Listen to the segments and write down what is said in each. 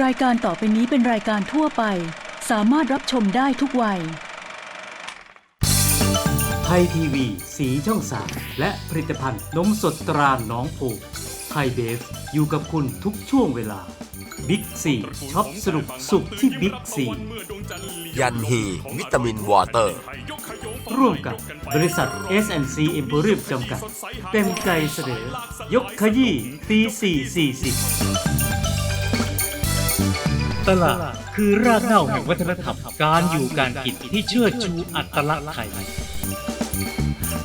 รายการต่อไปนี้เป็นรายการทั่วไป สามารถรับชมได้ทุกวัย ไทยทีวี สีช่องสามและผลิตภัณฑ์นมสดตราหน้องโพไทยเบฟอยู่กับคุณทุกช่วงเวลาบิ๊กซีช็อปสนุกสุขที่บิ๊กซียันฮีวิตามินวอเตอร์ ร่วมกับบริษัท S&C e m p o r i u m จำกัด เต็มใจเสนอยกขยี้ตีสี่สี่สิบ ตลาดคือรากเหง้าแห่งวัฒนธรรมการอยู่การกินที่เชื่อชูอัตลักษณ์ไทย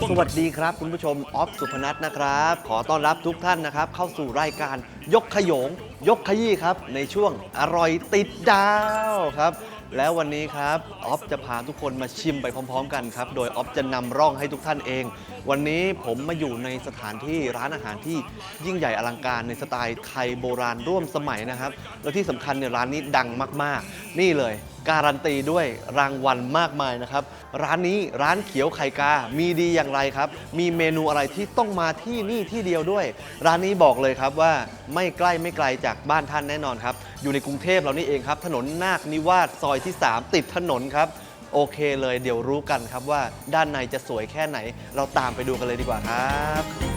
สวัสดีครับ คุณผู้ชมออฟสุพนัทนะครับ ขอต้อนรับทุกท่านนะครับ เข้าสู่รายการยกขยง ยกขยี้ครับ ในช่วงอร่อยติดดาวครับ แล้ววันนี้ครับออฟจะพาทุกคนมาชิมไปพร้อม ๆ กันครับ โดยออฟจะนำร่องให้ทุกท่านเอง วันนี้ผมมาอยู่ในสถานที่ร้านอาหารที่ยิ่งใหญ่อลังการในสไตล์ไทยโบราณร่วมสมัยนะครับ และที่สำคัญเนี่ยร้านนี้ดังมากๆ นี่เลย การันตีด้วยรางวัลมากมายนะครับ ร้านนี้ร้านเขียวไข่กา มีดีอย่างไรครับ มีเมนูอะไรที่ต้องมาที่นี่ที่เดียวด้วย ร้านนี้บอกเลยครับว่าไม่ใกล้ไม่ไกลจากบ้านท่านแน่นอนครับ อยู่ในกรุงเทพเรานี่เองครับ ถนนนาคนิวาสซอยที่ 3 ติดถนนครับ โอเคเลยเดี๋ยวรู้กันครับว่าด้านในจะสวยแค่ไหน เราตามไปดูกันเลยดีกว่าครับ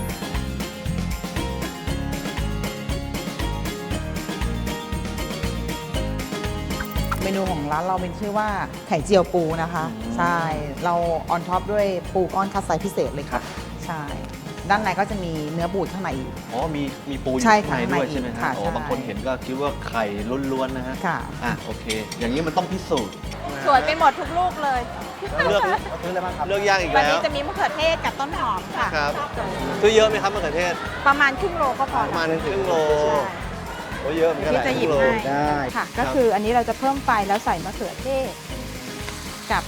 เมนูของร้านเราเป็นชื่อว่าไข่เจียวปูนะคะอืมใช่ เราออนท็อปด้วยปูก้อนคัดไซส์พิเศษเลยครัค่ะบใช่ ด้านในก็จะมีเนื้อบูดข้างในอีก อ๋อ มีมีปูอยู่ใช่ข้างในค่ะด้วยข้างในใช่ไหมอีกฮะค่ะอ๋อใช่ บางคนเห็นก็คิดว่าไข่ล้วนๆนะฮะ ค่ะ อะ โอเค อย่างนี้มันต้องพิสูจน์ สวยไปหมดทุกลูกเลย เลือกเลือกยากอีกวันแล้นี้ว จะมีมะเขือเทศกับต้นหอมค่ะ ครับ ซื้อเยอะไหมครับมะเขือเทศประมาณครึ่งโลก็พอประมาณแล้วครึ่งโล โอ้เยอะเหมือนกันที่จะหยิบให้ได้ค่ะ ก็คืออันนี้เราจะเพิ่มไฟแล้วใส่มะเขือเทศกับ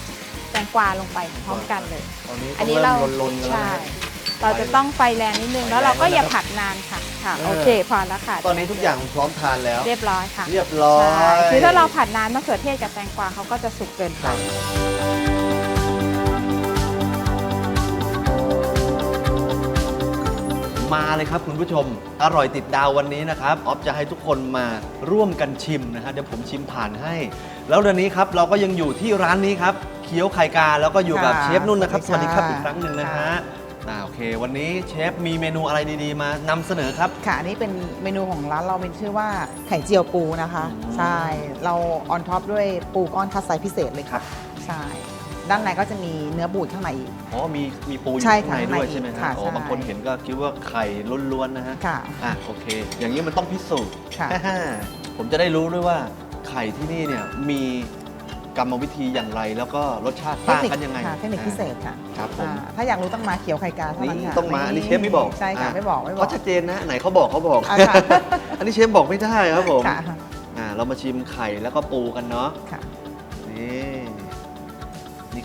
แตงกวาลงไปพร้อมกันเลย ตอนนี้อันนี้เราลนๆกันแล้วใช่ นะ เราจะต้องไฟแรงนิดนึง แล้วเราก็อย่าผัดนานค่ะ ค่ะ เออ โอเค พอแล้วค่ะ ตอนนี้ทุกอย่างพร้อมทานแล้ว เรียบร้อยค่ะเรียบร้อย ใช่คือถ้าเราผัดนานมะเขือเทศกับแตงกวาเขาก็จะสุกเกินไป มาเลยครับคุณผู้ชม อร่อยติดดาววันนี้นะครับออฟจะให้ทุกคนมาร่วมกันชิมนะฮะเดี๋ยวผมชิมผ่านให้ แล้วเดี๋ยวนี้ครับเราก็ยังอยู่ที่ร้านนี้ครับเคี้ยวไข่กาแล้วก็อยู่กับค่ะเชฟนุ่นนะครับสสวัวัสสดีดีครับค่ะ อีกครั้งหนึ่งนะฮะค่ะอ่าโอเค วันนี้เชฟมีเมนูอะไรดีๆ มานำเสนอครับ ค่ะอันนี้เป็นเมนูของร้านเราเป็นชื่อว่าไข่เจียวปูนะคะ อืม ใช่ เราออนท็อปด้วยปูก้อนคัดไซส์พิเศษเลยครัค่ะบใช่ ด้านในก็จะมีเนื้อบูดข้างในอีก อ๋อมีมีปูอยู่ใช่ข้างค่ะในด้วยข้างในใช่ไหมฮะค่ะโอ้ใช่บางคนเห็นก็คิดว่าไข่ล้วนๆนะฮะค่ะอะโอเค อย่างนี้มันต้องพิสูจน์ค่ะผมจะได้รู้ด้วยว่าไข่ที่นี่เนี่ยมีกรรมวิธีอย่างไร แล้วก็รสชาติเทคต่างนิคกันยังไงค่ะเทคนิคพิเศษค่ะครับผม อ่าถ้าอยากรู้ต้องมาเขียวไข่กาเท่านั้นนี่ค่ะต้องมาอันนี้เชฟไม่บอกใช่ค่ะะไม่บอกไม่บอก เขาชัดเจนนะไหนเขาบอกเขาบอก อะค่ะ อันนี้เชฟบอกไม่ได้ครับผมค่ะอ่าเรามาชิมไข่แล้วก็ปูกันเนาะค่ะ นี่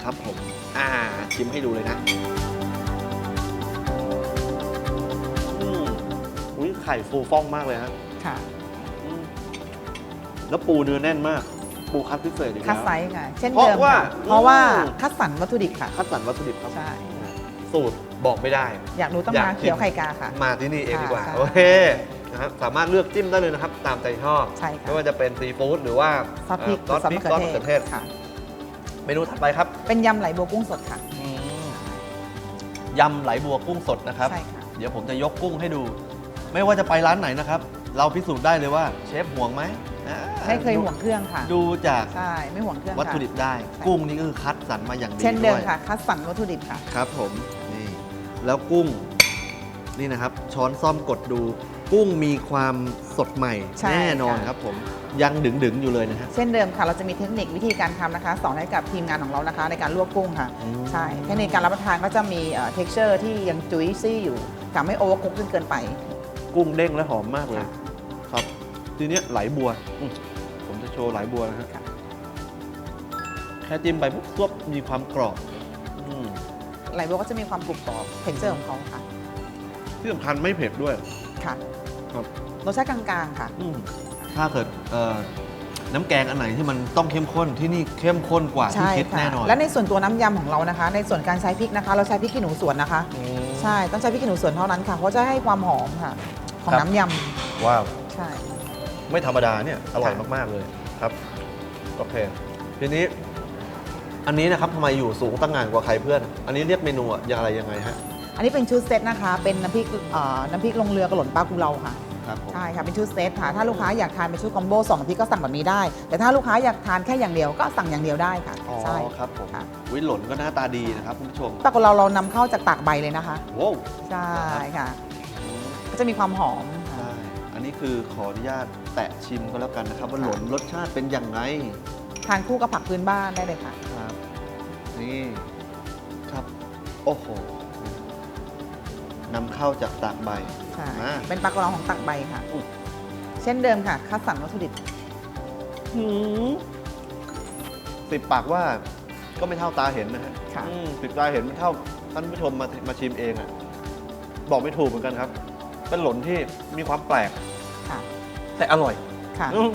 นี่ครับผม อ่า ชิมให้ดูเลยนะอืมอุ้ยไข่ฟูฟ่องมากเลยฮะค่ะอืมแล้วปูเนื้อแน่นมาก ปูคัดพิเศษอีกคัดแล้วไซส์ค่ะ เช่นเพราะเดิมว่า ค่ะเพราะว่าอืมคัดสรรวัตถุดิบค่ะ คัดสรรวัตถุดิบครับ ใช่ สูตรบอกไม่ได้ อยากรู้ต้องอยากมากิน เขียวไข่กาค่ะ มาที่นี่เองดีกว่า ค่ะโอเคนะครับสามารถเลือกจิ้มได้เลยนะครับ ตามใจชอบ ใช่ค่ะ ไม่ว่าจะเป็นซีฟู้ดหรือว่าซอสพริกเซอสพริกซอสมะเขือเทศค่ะ เมนูถัดไปครับเป็นยำไหลบัวกุ้งสดค่ะยำไหลบัวกุ้งสดนะครับ ใช่ค่ะ เดี๋ยวผมจะยกกุ้งให้ดู ไม่ว่าจะไปร้านไหนนะครับ เราพิสูจน์ได้เลยว่าเชฟห่วงไหมอ่าไม่เคยห่วงเครื่องค่ะ ดูจากใช่ ไม่ห่วงเครื่องวัตถุดิบได้ค่ะกุ้งนี่ก็คือคัดสรรมาอย่างดีเช่นเดิมวย ค่ะ คัดสรรวัตถุดิบค่ะ ครับผมนี่แล้วกุ้งนี่นะครับ ช้อนซ่อมกดดู กุ้งมีความสดใหม่ใช่แน่นอนค่ะ ครับผมยังดึงดึงๆอยู่เลยนะฮะ เช่นเดิมค่ะ เราจะมีเทคนิควิธีการทำนะคะ สอนให้กับทีมงานของเรานะคะ ในการลวกกุ้งค่ะ อืม ใช่เทคนิคการรับประทานก็จะมีเท็กเจอร์ที่ยังจุยซี่อยู่กับไม่โอเวอร์คุกจนเกินไป กุ้งเด้งและหอมมากเลย ค่ะครับ ทีเนี้ยไหลบัวอืมผมจะโชว์ไหลบัวนะฮะค่ะ แค่จิ้มไปปุ๊บซวบมีความกรอบอืมไหลบัวก็จะมีความกรุบกรอบเท็กเจอร์ของเขาค่ะ ที่สำคัญไม่เผ็ดด้วย ค่ะครับ รสชาติกลางๆค่ะ อืมถ้าเกิดเอ่อน้ำแกงอันไหนที่มันต้องเข้มข้นที่นี่เข้มข้นกว่าที่ใช่คิดค่ะแน่นอนและในส่วนตัวน้ำยำของเรานะคะ ในส่วนการใช้พริกนะคะ เราใช้พริกขี้หนูสวนนะคะ อืม ใช่ต้องใช้พริกขี้หนูสวนเท่านั้นค่ะเพราะจะให้ความหอมค่ะ ของครับ น้ำยว้าวำใช่ ไม่ธรรมดาเนี่ย อร่อยมาก ๆ เลยครับ โอเค ทีนี้ อันนี้นะครับทำไมอยู่สูงตั้งงานกว่าใครเพื่อน อันนี้เรียกเมนูอะอย่างไรยังไงฮะ อันนี้เป็นชุดเซตนะคะ เป็นน้ำพริกเอ่อน้ำพริกลงเรือกระหล่นปลากุเลาค่ะ ครับผม ใช่ค่ะ เป็นชุดเซตค่ะ ถ้าลูกค้าอยากทานเป็นชุดคอมโบสองน้ำพริกก็สั่งแบบนี้ได้ แต่ถ้าลูกค้าอยากทานแค่อย่างเดียวก็สั่งอย่างเดียวได้ค่ะ อ๋อใช่ ครับผมค่ะ วิหล่นก็หน้าตาดีนะครับคุณผู้ชมปลากุเลาเรานำเข้าจากตากใบเลยนะคะ โว้วใช่ค่ะ ก็จะมีความหอมค่ะใช่อันนี้คือขออนุญาตแตะชิมก็แล้วกันนะครับว่าหล่นรสชาติเป็นอย่างไรทานคู่กับผักพื้นบ้านได้เลยค่ะ ครับ นี่ ครับ โอ้โห นำเข้าจากตากใบใช่มาเป็นปลากระเราของตักใบค่ะ อุ๊ย เช่นเดิมค่ะ คัดสรรวัตถุดิบหืม ติดปากว่าก็ไม่เท่าตาเห็นนะฮะค่ะ อืมติดตาเห็นไม่เท่าท่านผู้ชมมามาชิมเองอะบอกไม่ถูกเหมือนกันครับ เป็นหล่นที่มีความแปลกค่ะแต่อร่อยค่ะ อืม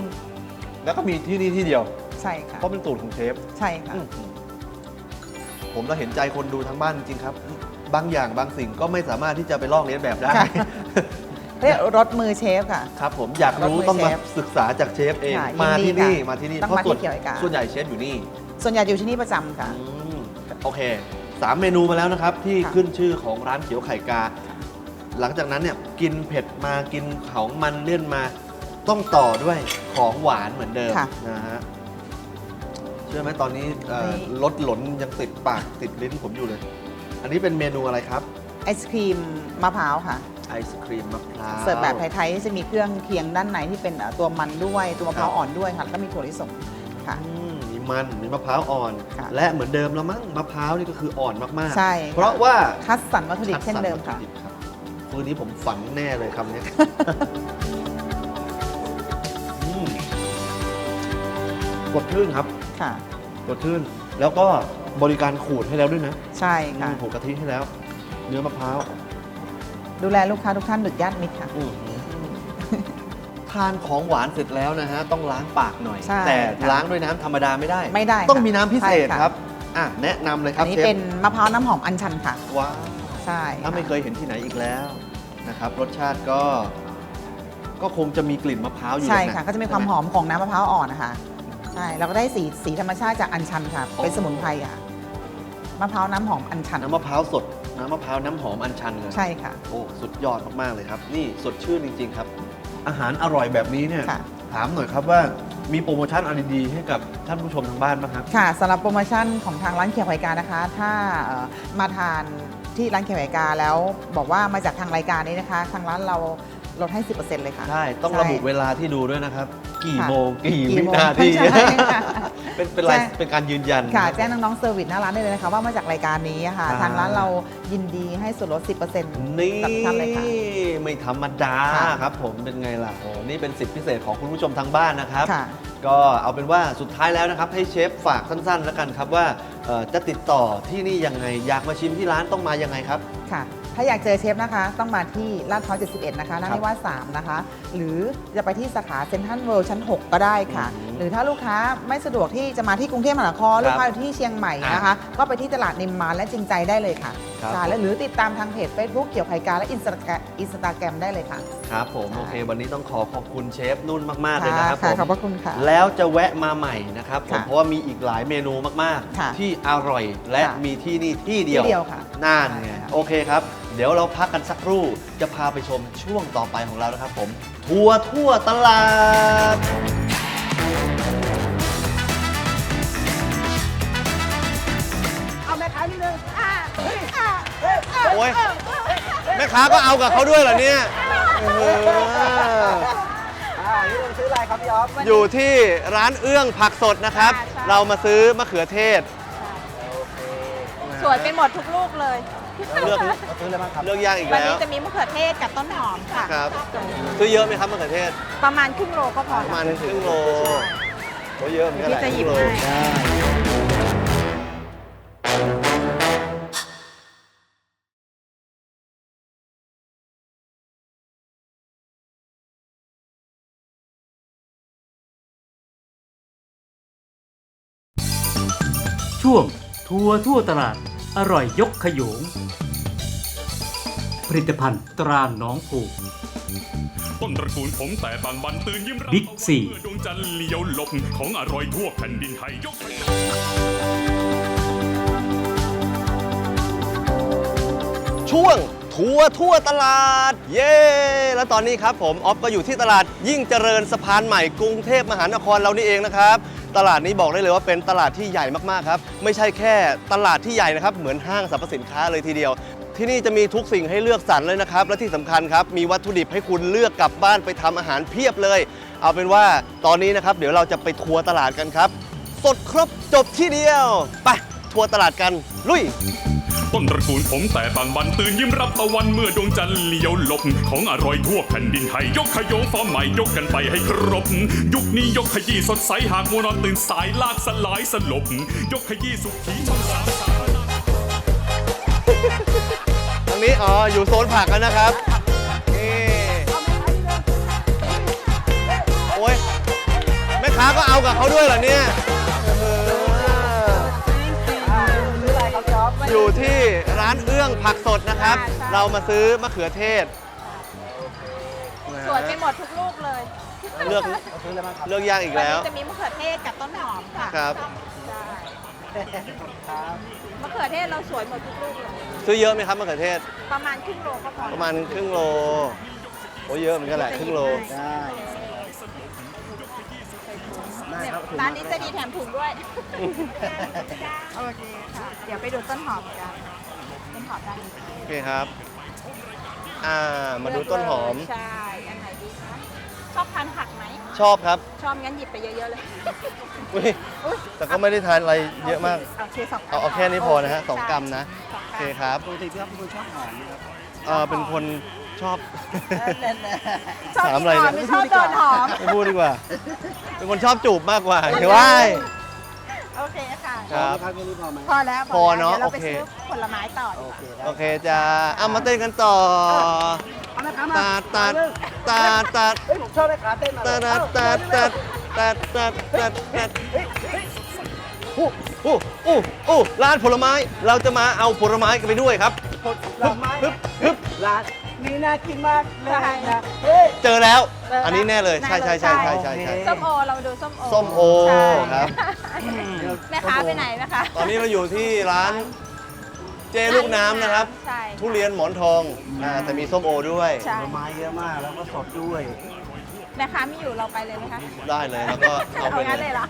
แล้วก็มีที่นี่ที่เดียว ใช่ค่ะ เพราะเป็นสูตรของเชฟใช่ค่ะ อืมผมเราเห็นใจคนดูทั้งบ้านจริงๆครับ บางอย่างบางสิ่งก็ไม่สามารถที่จะไปลอกเลียนแบบได้ ค่ะ เรียกรสมือเชฟค่ะ ครับผมอยากรู้รสมือต้องมาเชฟศึกษาจากเชฟเองค่ะมายิที่นดีนี่ค่ะมาที่นี่ต้องเพราะมาส่วนที่เขียวไอ้กา ส่วนใหญ่เชฟอยู่นี่ส่วนใหญ่อยู่ที่นี่ประจำค่ะ อืมโอเคสามเมนูมาแล้วนะครับ ที่ค่ะ ขึ้นชื่อของร้านเขียวไข่กา หลังจากนั้นเนี่ยกินเผ็ดมากินของมันเลี่ยนมาต้องต่อด้วยของหวานเหมือนเดิมค่ะนะฮะเชื่อไหมตอนนี้เอ่อนี่รสหลนยังติดปากติดลิ้นผมอยู่เลย อันนี้เป็นเมนูอะไรครับ ไอศครีมมะพร้าวค่ะ ไอศครีมมะพร้าวเสิร์ฟแบบไทยๆจะมีเครื่องเคียงด้านในที่เป็นเอ่อตัวมันด้วยตัวมะพร้าวครับอ่อนด้วยค่ะแล้วก็มีถั่วลิสงค่ะ อืมมีมันมีมะพร้าวอ่อน ค่ะและเหมือนเดิมแล้วมั้งมะพร้าวนี่ก็คืออ่อนมากๆ ใช่เพราะว่าคัดสรรวัตถุดิบเช่นเดิมค่ะ คัสรรวัตถุดิบรับคืนนี้ผมฝันแน่เลยคำเนี้ย อืมกดชื่นครับ ค่ะ กดชื่นแล้วก็ บริการขูดให้แล้วด้วยนะใช่ค่ะขูดกะทิให้แล้ว เนื้อมะพร้าวดูแลลูกค้าทุกท่านดุจญาติมิตรค่ะ อืมทานของหวานเสร็จแล้วนะฮะต้องล้างปากหน่อย ใช่แต่ค่ะล้างด้วยน้ำธรรมดาไม่ได้ ไม่ได้ต้องค่ะมีน้ำพิเศษใช่ะครับอะแนะนำเลยคอัรับนนี้เชฟเป็นมะพร้าวน้ำหอมอัญชันค่ะ ว้าว ใช่ถ้าไม่ค่ะเคยเห็นที่ไหนอีกแล้วนะครับ รสชาติก็ก็คงจะมีกลิ่นมะพร้าวอยู่ใช่หรอกนค่ะก็จะมีความหอมของน้ำมะพร้าวอ่อนนะคะ ใช่แล้วก็ได้สีสีธรรมชาติจากอัญชันค่ะ เป็นสมุนไพรค่ะ มะพร้าวน้ำหอมอัญชันน้ำมะพร้าวสด น้ำมะพร้าวน้ำหอมอัญชันเลยใช่ค่ะ โอ้สุดยอดมากๆเลยครับ นี่สดชื่นจริง ๆ ครับ อาหารอร่อยแบบนี้เนี่ยค่ะ ถามหน่อยครับว่ามีโปรโมชั่นอะไรดีๆให้กับท่านผู้ชมทางบ้านบ้างครับ ค่ะสำหรับโปรโมชั่นของทางร้านเขียวไข่กานะคะ ถ้าเอ่อมาทานที่ร้านเขียวไข่กาแล้วบอกว่ามาจากทางรายการนี้นะคะ ทางร้านเราลดให้ 10%เลยค่ะ ใช่ ต้องใช่ระบุเวลาที่ดูด้วยนะครับ กี่ค่ะโมงกี่กี่วิโมงนาทีใช่ค่ะ เป็นเป็นไรแจ้งเป็นการยืนยัน ค่ะรับแจ้งน้องๆเซอร์วิสหน้าร้านได้เลยนะคะ ว่ามาจากรายการนี้ค่ะอ่าทางร้านเรายินดีให้ส่วนลด 10%นี่กับทุกท่านเลยค่ะไม่ธรรมดาค่ะครับผมเป็นไงล่ะโอ้นี่เป็นสิทธิพิเศษของคุณผู้ชมทางบ้านนะครับค่ะก็เอาเป็นว่าสุดท้ายแล้วนะครับ ให้เชฟฝากสั้นๆ แล้วกันครับว่าเอ่อจะติดต่อที่นี่ยังไงอยากมาชิมที่ร้านต้องมายังไงครับค่ะ ถ้าอยากเจอเชฟนะคะ ต้องมาที่ลาดพร้าว71 นะคะร้านครับนิวาส3นะคะ หรือจะไปที่สาขาเซ็นทรัลเวิลด์ชั้น 6 ก็ได้ค่ะอืมหรือถ้าลูกค้าไม่สะดวกที่จะมาที่กรุงเทพมหานครลูกค้าอยู่ที่เชียงใหม่นะคะ ก็ไปที่ตลาดนิมมานและจริงใจได้เลยค่ะครับใช่และหรือติดตามทางเพจ Facebook เกี่ยวไข่กาและอินสตาแกรมอินสตาแกรมได้เลยค่ะ ครับผมใช่โอเค วันนี้ต้องขอขอบคุณเชฟนุ่นมาก ๆ เลยนะครับค่ะผมขอบพระคุณค่ะ แล้วจะแวะมาใหม่นะครับผมค่ะเพราะว่ามีอีกหลายเมนูมากค่ะๆที่อร่อยและค่ะมีที่นี่ที่เดียวที่เดียวค่ะน่านไงใช่ค่ะโอเคครับ เดี๋ยวเราพักกันสักครู่ จะพาไปชมช่วงต่อไปของเรานะครับผมทัวร์ทั่วตลาด เอาแม่ค้านิดนึงโอ้ยแม่ค้าก็เอากับเขาด้วยเหรอเนี่ยเออนี่เราซื้ออะไรครับพี่ออฟอยู่ที่ร้านเอื้องผักสดนะครับค่ะใช่เรามาซื้อมะเขือเทศ สวยไปหมดทุกลูกเลย เลือกซื้ออะไรบ้างครับเลือกยากอีกวันแล้นี้ว จะมีมะเขือเทศกับต้นหอมค่ะครับ ซื้อเยอะไหมครับมะเขือเทศประมาณครึ่งโลก็พอประแล้วมาณครึ่งโลโอ้เยอะเหมือนกันแหละที่จะหยิบครึ่งโลให้ช่วงทัวร์ทั่วตลาด อร่อยยกขยง ผลิตภัณฑ์ตราหน้องผูก ต้นตระกูลผมแต่บางบันตื่นยิ้มรับบิ๊กซี เมื่อดวงจันทร์เลี้ยวหลบของอร่อยทั่วแผ่นดินไทยยกช่วงทัวร์ทั่วตลาด เย้ แล้วตอนนี้ครับผมออฟก็อยู่ที่ตลาดยิ่งเจริญสะพานใหม่กรุงเทพมหานครเรานี่เองนะครับ ตลาดนี้บอกได้เลยว่าเป็นตลาดที่ใหญ่มากๆครับ ไม่ใช่แค่ตลาดที่ใหญ่นะครับ เหมือนห้างสรรพสินค้าเลยทีเดียว ที่นี่จะมีทุกสิ่งให้เลือกสรรเลยนะครับ และที่สำคัญครับ มีวัตถุดิบให้คุณเลือกกลับบ้านไปทำอาหารเพียบเลย เอาเป็นว่าตอนนี้นะครับเดี๋ยวเราจะไปทัวร์ตลาดกันครับ สดครบจบที่เดียว ไปทัวร์ตลาดกันลุย ต้นตระกูลผมแต่บางบันตื่นยิ้มรับตะวันเมื่อดวงจันทร์เลี้ยวหลบ ของอร่อยทั่วแผ่นดินไทย ยกขยงฟอร์มใหม่ยกกันไปให้ครบ ยุคนี้ยกขยี้สดใสหากมัวนอนตื่นสายลากสลายสลบ ยกขยี้สุขีชนสามสาตรงนี้อ๋ออยู่โซนผักกันนะครับนี่โอ้ยแม่ค้าก็เอากับเขาด้วยเหรอเนี่ย อยู่ที่ร้านเอื้องผักสดนะครับใช่ใช่ เรามาซื้อมะเขือเทศสวยไปหมดทุกลูกเลยเลือกเลือกยากอีกแล้วนนี้จะมีมะเขือเทศกับต้นหอมค่ะครับ ใช่มะเขือเทศเราสวยหมดทุกลูกเลยซื้อเยอะไหมครับมะเขือเทศ ประมาณครึ่งโลก็พอประมาณครึ่งโลโอ้ยเยอะเหมือนกันแหละครึ่งโลเนี่ย ร้านนี้จะดีแถมถุงด้วย โอเคค่ะ เดี๋ยวไปดูต้นหอมกัน ต้นหอมด้านนี้โอเคครับ อ่า มาดูต้นหอม ใช่ อันไหนดีคะ ชอบทานผักไหม ชอบครับ ชอบงั้นหยิบไปเยอะๆเลย อุ๊ยแต่ก็ไม่ได้ทานอะไรเยอะมากโอเคสองเอาเอาแค่นี้พอนะฮะสองใช่กรัมนะสองโอกรัมเคครับ ปกติพี่ครับเป็นคนชอบหอมครับ เออเป็นคน ชอบชอบถามกินอะไรหอมเนี่ยไม่ชอบโดนหอม ไม่พูดดีกว่า เป็นคนชอบจูบมากกว่าเดี๋ยวว่า โอเคค่ะ ครับพอแล้วพอเนอะดี๋ยวเราไปโอเค ซื้อผลไม้ต่อดีกว่าโอเคจ้าเอามาเต้นกันต่อตาตาตาตาผมชอบเลยขาเต้นตาตาตาตาตาตาตาโอ้โอ้โอ้โอ้ร้านผลไม้ เราจะมาเอาผลไม้กันไปด้วยครับ ผลไม้ฮึบฮึบ ร้าน นี้น่ากินมากเลยนะเจอแล้ว เจอแล้วอันนี้แน่เลยใช่ใช่ใช่ใช่ใช่ใช่ส้มโอเรามาดูส้มโอส้มโอใช่ครับ แม่ค้าไปไหนนะคะตอนนี้เราอยู่ที่ร้านเจลูกน้ำนะครับ ใช่ ทุเรียนหมอนทองอ่าแต่มีส้มโอด้วย ใช่ไม้เยอะมากแล้วก็สดด้วย แม่ค้าไม่อยู่เราไปเลยไหมคะได้เลยแล้วก็เอาไปงั้นเลเลยยเหรอ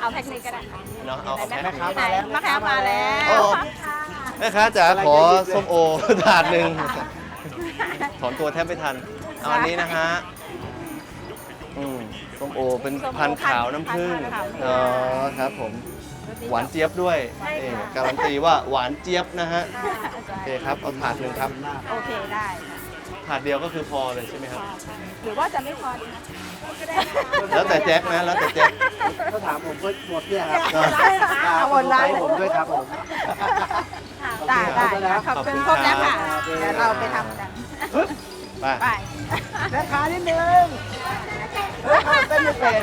เอาแพ็คนี้ก็ได้ค่ะเนาะเอาเอาไหนแพ็คแม่ค้ามาแล้ว แม่ค้ามาแล้วโอ้แม่ค้าจ๋าขอส้มโอถาดหนึ่ง ถอนตัวแทบไม่ทันเอาอันนี้นะฮะอืมส้มโอเป็นพันธุ์ขาวน้ำผึ้ง อ๋อครับผมหวานเจี๊ยบด้วยนี่การันตีว่าหวานเจี๊ยบนะฮะโอเคครับเอาถาดหนึ่งครับโอเคได้ถาดเดียวก็คือพอเลยใช่ไหมครับ หรือว่าจะไม่พอดีนะแล้วแต่แจ็คนะแล้วแต่แจ็ค ถ้าถามผมก็หมดเนี่ยครับ เอาหมดร้านเลยผมด้วยครับผม ได้ได้ขอบคุณครับขอบคุณครบแล้วค่ะ เดี๋ยวเราไปทำกัน ไปไป แม่ค้านิดนึงเต้นไม่เป็น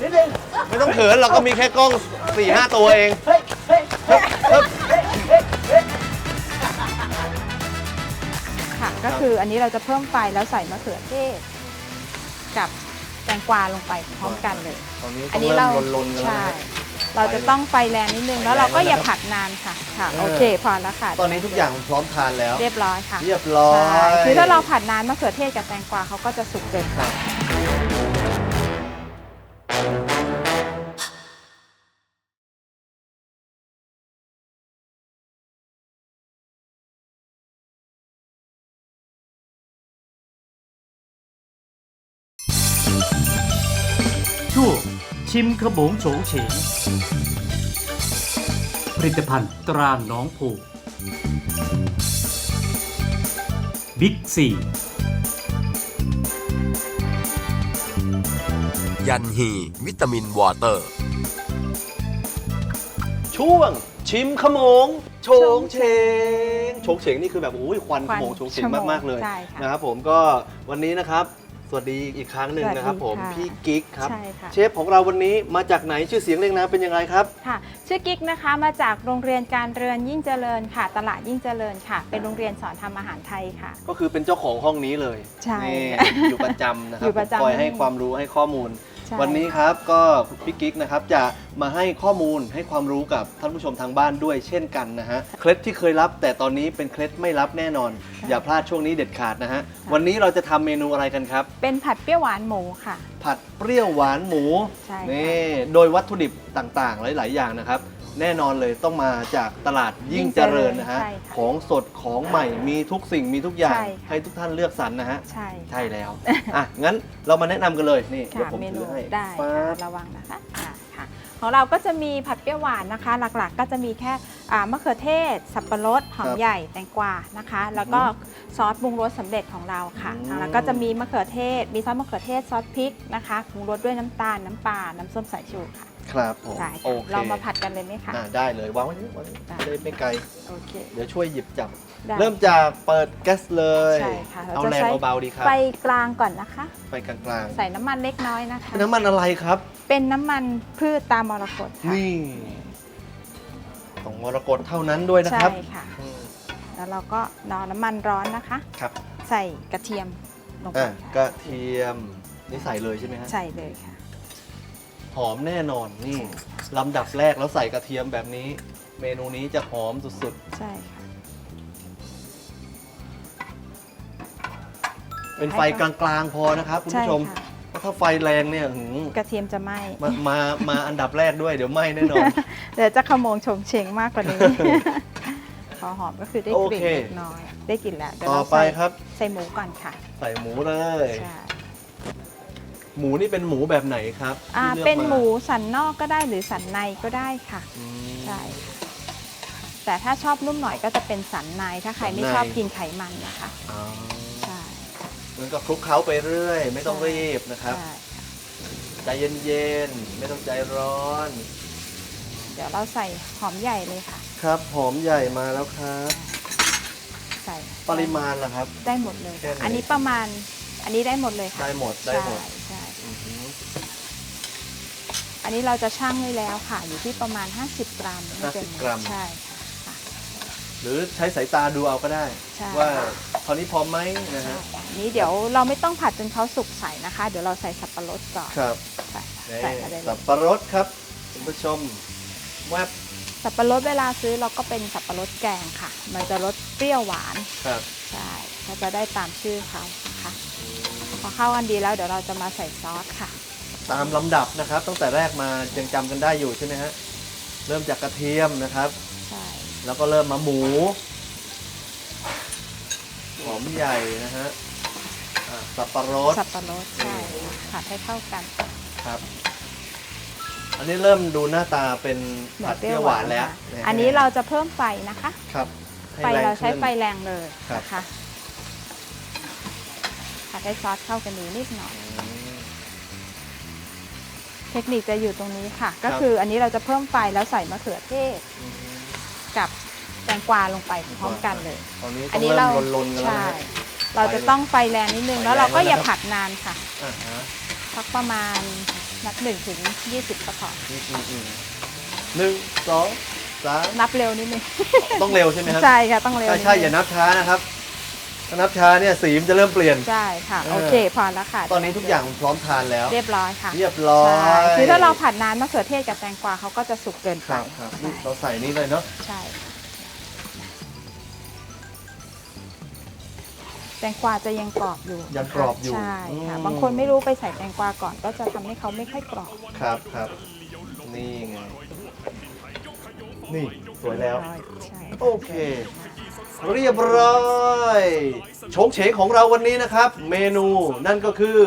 นิดนึง ไม่ต้องเขินเราก็มีแค่กล้อง4ี่ห้าตัวเองเฮ้ยเฮ้ยเฮ้ยเฮ้ยเฮ้ยค่ะ ก็คืออันนี้เราจะเพิ่มไฟแล้วใส่มะเขือเทศกับแตงกวาลงไปพร้อมกันเลย ตอนนี้อัต้นองนี้เริ่เรามลนๆกันแล้วใช่ นะ เราจะต้องไฟแรงนิดนึงแล้วเราก็อย่าผัดนานค่ะค่ะ โอเคพอแล้วค่ะตอนนี้ทุกอย่างพร้อมทานแล้ว เรียบร้อยค่ะ เรียบร้อยใช่คือถ้าเราผัดนานมะเขือเทศกับแตงกวาเขาก็จะสุกเกินไปช่วง ชิมขบงโฉงเฉงผลิตภัณฑ์ตราหน้องผูบิ๊กซียันฮีวิตามินวอเตอร์ ช่วงชิมขโมงโฉงเฉงโฉงเฉงนี่คือแบบโอ้ยควันขควันโมงโฉงเฉงขโมงมาก ๆ เลยใช่ค่ะ นะครับผมก็วันนี้นะครับ สวัสดีอีกครั้งหนึ่งสวัสดีนะครับผมค่ะพี่กิ๊กครับใช่ค่ะ เชฟของเราวันนี้มาจากไหนชื่อเสียงเรียงนามเป็นยังไงครับ ค่ะชื่อกิ๊กนะคะมาจากโรงเรียนการเรือนยิ่งเจริญค่ะ ตลาดยิ่งเจริญค่ะ เป็นโรงเรียนสอนทำอาหารไทยค่ะ ก็คือเป็นเจ้าของห้องนี้เลยใช่นี่อยู่ประจำนะครัอยู่ประจำ คอยให้ความรู้ให้ข้อมูล ใช่ วันนี้ครับก็พี่กิ๊กนะครับจะมาให้ข้อมูลให้ความรู้กับท่านผู้ชมทางบ้านด้วยเช่นกันนะฮะเคล็ดที่เคยรับ แต่ตอนนี้เป็นเคล็ดไม่รับแน่นอน อย่าพลาดช่วงนี้เด็ดขาดนะฮะวันนี้เราจะทำเมนูอะไรกันครับ เป็นผัดเปรี้ยวหวานหมูค่ะ ผัดเปรี้ยวหวานหมูใช่ค่ะ นี่โดยวัตถุดิบต่างๆ หลาย ๆ อย่างนะครับ แน่นอนเลยต้องมาจากตลาดยิ่งเจริญนะฮะ ใช่ค่ะของสดของใหม่มีทุกสิ่งมีทุกอย่าง ใช่ค่ะ ให้ทุกท่านเลือกสรรนะฮะ ใช่ใช่แล้ว อะ งั้นเรามาแนะนำกันเลยนี่เดี๋ยวค่ะผมเมถืนูอให้ได้ฟ้าค่ะบระวังนะคะค่ะค่ะ ของเราก็จะมีผัดเปรี้ยวหวานนะคะ หลักๆก็จะมีแค่อ่ามะเขือเทศ สับปะรดหอมใหญ่แตงกวานะคะ แล้วก็ซอสปรุงรสสำเร็จของเราค่ะอืมแล้วก็จะมีมะเขือเทศ มีซอสมะเขือเทศซอสพริกนะคะปรุงรสด้วยน้ำตาลน้ำปลาน้ำส้มสายชูค่ะ ครับผมใช่โอค่ะเคเรามาผัดกันเลยไหมคะอะได้เลยวางไว้นี่วางไว้นี่ได้จะได้ไม่ไกล โอเคเดี๋ยวช่วยหยิบจับ ได้ เริ่มจากเปิดแก๊สเลย ใช่ค่ะเราเอาจะแรงใช้ เบาๆดีครับ ไฟกลางก่อนนะคะ ไฟกลางใส่น้ำมันเล็กน้อยนะคะ ๆน้ำมันอะไรครับ เป็นน้ำมันพืชตามมรกตค่ะนี่ ของมรกตเท่านั้นด้วยนะใช่ครับค่ะ อืมแล้วเราก็รอน้ำมันร้อนนะคะ ครับใส่กระเทียมลงไปอะกค่ะระเทียมนี่ใส่เลยใช่ไหมฮะใส่เลยค่ะ หอมแน่นอนนี่ลำดับแรกแล้วใส่กระเทียมแบบนี้ เมนูนี้จะหอมสุดใช่ค่ะ ๆ เป็นไฟกลางๆพอนะครับคุณใช่ผู้ชมค่ะ เพราะถ้าไฟแรงเนี่ยหืมกระเทียมจะไหม้มามามาอันดับแรกด้วยเดี๋ยวไหม้แน่นอน เดี๋ยวจะขโมงชงเชงมากกว่านี้ พอหอมก็คือได้กลิ่นโอเค เล็กน้อย ได้กลิ่นแล้วเดี๋ยวต่อเราไปใส่ครับ ใส่หมูก่อนค่ะ ใส่หมูเลย ใช่ หมูนี่เป็นหมูแบบไหนครับอ่าที่ลือกเป็นาหมูสันนอกก็ได้หรือสันในก็ได้ค่ะอืม ใช่ค่ะแต่ถ้าชอบนุ่มหน่อยก็จะเป็นสันในถ้าใครไม่สันใน ชอบกินไขมันนะคะอ๋อใช่มันก็คลุกเคล้าไปเรื่อย ไม่ต้องรีบนะครับ ใช่ค่ะใจเย็นๆ ไม่ต้องใจร้อน เดี๋ยวเราใส่หอมใหญ่เลยค่ะ ครับหอมใหญ่มาแล้วครับ ใส่ปริมาณล่ะครับ ได้หมดเลยแค่ค่ะไหนอันนี้ประมาณอันนี้ได้หมดเลยค่ะได้หมดได้หมด ใช่ใช่อือหืออั นนี้เราจะชั่งไว้แล้วค่ะ อยู่ที่ประมาณ 50 กรัมไม่เน50กรัม ใช่ค่ะ หรือใช้สายตาดูเอาก็ได้ ใช่ ว่าเท่านี้พอไหมนะใช่ฮะ อันนี้เดี๋ยวเราไม่ต้องผัดจนเขาสุกใส่นะคะ เดี๋ยวเราใส่สับปะรดก่อนครับใส่นี่ใส่มาได้เลสัยบปะรดครับคุณผู้ชมแวบสับปะรดเวลาซื้อเราก็เป็นสับปะรดแกงค่ะ มันจะรสเปรี้ยวหวาน ครับใช่ก็จะได้ตามชื่อเขานะคะพอเข้ากันดีแล้วเดี๋ยวเราจะมาใส่ซอสค่ะ ตามลำดับนะครับ ตั้งแต่แรกมายังจำกันได้อยู่ใช่ไหมฮะเริ่มจากกระเทียมนะครับ ใช่แล้วก็เริ่มมาหมูหอมใหญ่นะฮะอะสับปะรด สับปะรดใช่ค่ะผัดให้เข้ากันครับ อันนี้เริ่มดูหน้าตาเป็นผัดเปรี้ยวหวานแล้วค่ะะฮะอันนี้เราจะเพิ่มไฟนะคะ ครับให้ไฟแงเราใช้ขึ้น ไฟแรงเลยครับ นะคะผัดให้ซอสเข้ากันดีนิดหน่อย อืม เทคนิคจะอยู่ตรงนี้ค่ะ ก็คืออันนี้เราจะเพิ่มไฟแล้วใส่มะเขือเทศอืมกับแตงกวาลงไปพร้อมกันเลย ตอนนี้อัต้นองนี้เริ่เรามลนๆกันแล้วใช่นะฮะเราจะต้องไฟแรงนิดนึงไฟแล้วเราก็แรงอย่าแล้วนะครับผัดนานค่ะอ่าฮะสักประมาณนับหนึ่งถึงยี่สิบก็พออืมอืมอืมหนึ่งสองสามนับเร็วนิดนึงต้องเร็วใช่ไหมครับใช่ค่ะต้องเร็วใช่นิดนึงใช่อย่านับช้านะครับ ถ้านับช้าเนี่ยสีมันจะเริ่มเปลี่ยน ใช่ค่ะเออโอเคพอแล้วค่ะตอนนี้ทุกอย่างพร้อมทานแล้ว เรียบร้อยค่ะ เรียบร้อยใช่คือถ้าเราผัดนานมะเขือเทศกับแตงกวาเขาก็จะสุกเกินคไปรับครับนี่เราใส่นี่เลยเนาะใช่ค่ะแตงกวาจะยังกรอบอยู่ยังกรอบอยู่ใช่ค่ะอืมบางคนไม่รู้ไปใส่แตงกวาก่อน ก็จะทำให้เขาไม่ค่อยกรอบครับครับ นี่ไง นี่สวยแล้ว ใช่โอเค เรียบร้อยโชงเฉงของเราวันนี้นะครับ เมนูนั่นก็คือ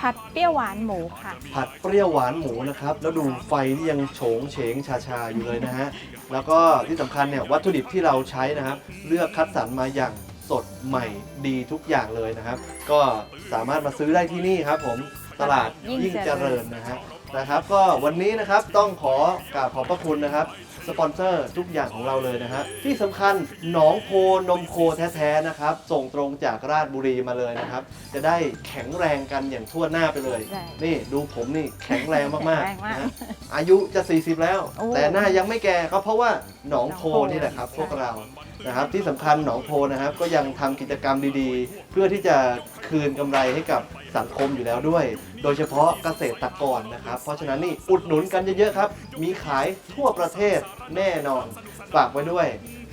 ผัดเปรี้ยวหวานหมูค่ะ ผัดเปรี้ยวหวานหมูนะครับ แล้วดูไฟที่ยังโฉงเฉงชาชาๆอยู่เลยนะฮะ แล้วก็ที่สำคัญเนี่ยวัตถุดิบที่เราใช้นะครับ เลือกคัดสรรมาอย่างสดใหม่ดีทุกอย่างเลยนะครับ ก็สามารถมาซื้อได้ที่นี่ครับผมตลาดยิ่ยิ่งงเจเจริริญญนะฮะนะครับ ก็วันนี้นะครับต้องขอกราบขอบพระคุณนะครับ สปอนเซอร์ทุกอย่างของเราเลยนะฮะที่สำคัญหนองโพนมโคแท้ๆนะครับ ส่งตรงจากราชบุรีมาเลยนะครับ จะได้แข็งแรงกันอย่างทั่วหน้าไปเลยได้นี่ดูผมนี่แข็งแรงมากแข็งแรงมากๆนะฮะอายุจะ 40 แล้ว โอ้แต่หน้ายังไม่แก่ก็เพราะว่าหนองโพหนองโพนี่แหละครับ ใช่ พวกเรานะครับที่สำคัญหนองโพนะครับก็ยังทำกิจกรรมดีๆ เพื่อที่จะ คืนกำไรให้กับสังคมอยู่แล้วด้วย โดยเฉพาะเกษตรกรนะครับ เพราะฉะนั้นนี่อุดหนุนกันเยอะๆครับ มีขายทั่วประเทศแน่นอน ฝากไว้ด้วย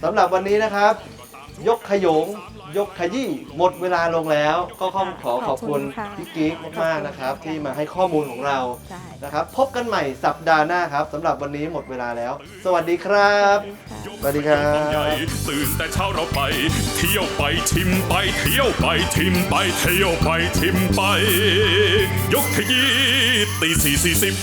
สำหรับวันนี้นะครับ ยกขยง ยกขยี้หมดเวลาลงแล้ว ก็ขอขอขอบคุณขอบคุณค่ะ พี่กิ๊กมากๆนะครับ ที่มาให้ข้อมูลของเราใช่นะครับ พบกันใหม่สัปดาห์หน้าครับสำหรับวันนี้หมดเวลาแล้ว สวัสดีครับสวัสดีครัฟาร์มใหญ่บ ตื่นแต่เช้าเราไป เที่ยวไปชิมไป เที่ยวไปชิมไป เที่ยวไปชิมไป ยกขยี้ตีสี่สี่สิบ